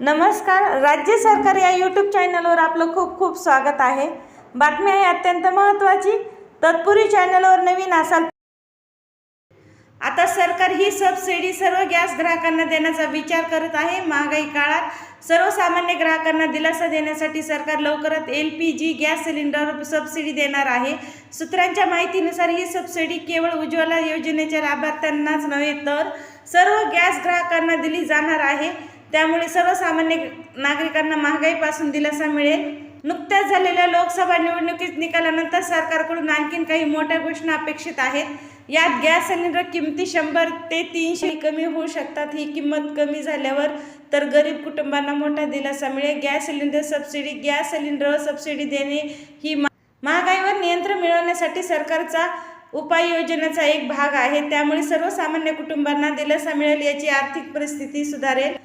नमस्कार राज्य सरकार या यूट्यूब चॅनलवर आपलं खूप खूप स्वागत आहे. बातमी आहे अत्यंत महत्त्वाची. तत्पूर्वी चॅनलवर नवीन असाल. आता सरकार ही सबसिडी सर्व गॅस ग्राहकांना देण्याचा विचार करत आहे. महागाई काळात सर्वसामान्य ग्राहकांना दिलासा देण्यासाठी सरकार लवकरच L P G gas cylinder subsidy देणार आहे. सूत्रांच्या माहितीनुसार ही सबसिडी केवळ उज्ज्वला योजनेच्या लाभार्थ्यांनाच नव्हे तर सर्व गॅस ग्राहकांना दिली जाणार आहे. त्यामुळे सर्वसामान्य नागरिकांना महागाईपासून दिलासा मिळेल. नुकत्याच झालेल्या लोकसभा निवडणुकीत निकालानंतर सरकारकडून आणखीन काही मोठ्या घोषणा अपेक्षित आहेत. यात गॅस सिलेंडर किमती शंभर ते तीनशे कमी होऊ शकतात. ही किंमत कमी झाल्यावर तर गरीब कुटुंबांना मोठा दिलासा मिळेल. गॅस सिलेंडर सबसिडी गॅस सिलेंडरवर सबसिडी देणे ही महागाईवर नियंत्रण मिळवण्यासाठी सरकारचा उपाययोजनेचा एक भाग आहे. त्यामुळे सर्वसामान्य कुटुंबांना दिलासा मिळेल याची आर्थिक परिस्थिती सुधारेल.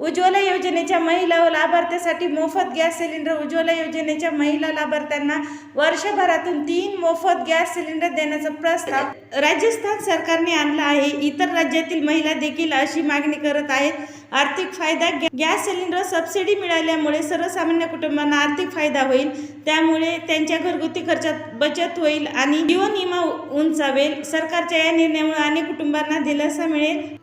उज्ज्वला योजनेच्या महिला व लाभार्थ्यासाठी मोफत गॅस सिलेंडर. उज्ज्वला योजनेच्या महिला लाभार्थ्यांना वर्षभरातून तीन मोफत गॅस सिलेंडर देण्याचा प्रस्ताव राजस्थान सरकारने आणला आहे. इतर राज्यातील महिला देखील अशी मागणी करत आहेत. आर्थिक फायदा गॅस सिलेंडर सबसिडी मिळाल्यामुळे सर्वसामान्य कुटुंबांना आर्थिक फायदा होईल. त्यामुळे त्यांच्या घरगुती खर्चात बचत होईल आणि जीवन विमा उंचावेल. सरकारच्या या निर्णयामुळे अनेक कुटुंबांना दिलासा मिळेल.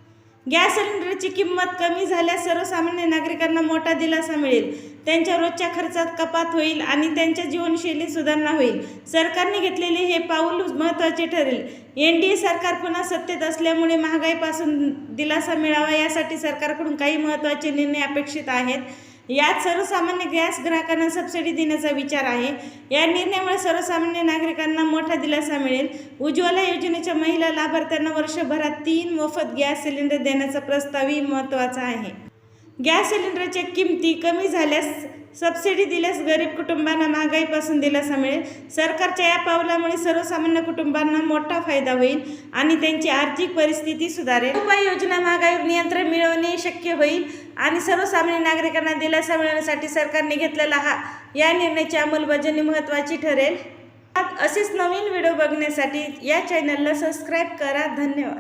गॅस सिलेंडरची किंमत कमी झाल्यास सर्वसामान्य नागरिकांना मोठा दिलासा मिळेल. त्यांच्या रोजच्या खर्चात कपात होईल आणि त्यांच्या जीवनशैलीत सुधारणा होईल. सरकारने घेतलेले हे पाऊल महत्त्वाचे ठरेल. एन डी ए सरकार पुन्हा सत्तेत असल्यामुळे महागाईपासून दिलासा मिळावा यासाठी सरकारकडून काही महत्त्वाचे निर्णय अपेक्षित आहेत. यात सर्वसामान्य गॅस ग्राहकांना सबसिडी देण्याचा विचार आहे. या निर्णयामुळे सर्वसामान्य नागरिकांना मोठा दिलासा मिळेल. उज्ज्वला योजनेच्या महिला लाभार्थ्यांना वर्षभरात तीन मोफत गॅस सिलेंडर देण्याचा प्रस्तावही महत्त्वाचा आहे. गॅस सिलेंडरच्या किमती कमी झाल्यास सबसिडी दिल्यास गरीब कुटुंबांना महागाईपासून दिलासा मिळेल. सरकारच्या या पावलामुळे सर्वसामान्य कुटुंबांना मोठा फायदा होईल आणि त्यांची आर्थिक परिस्थिती सुधारेल. उपाययोजना महागाईवर नियंत्रण मिळवणे शक्य होईल आणि सर्वसामान्य नागरिकांना दिलासा मिळवण्यासाठी सरकारने घेतलेला हा या निर्णयाची अंमलबजावणी महत्त्वाची ठरेल. असेच नवीन व्हिडिओ बघण्यासाठी या चॅनलला सबस्क्राईब करा. धन्यवाद.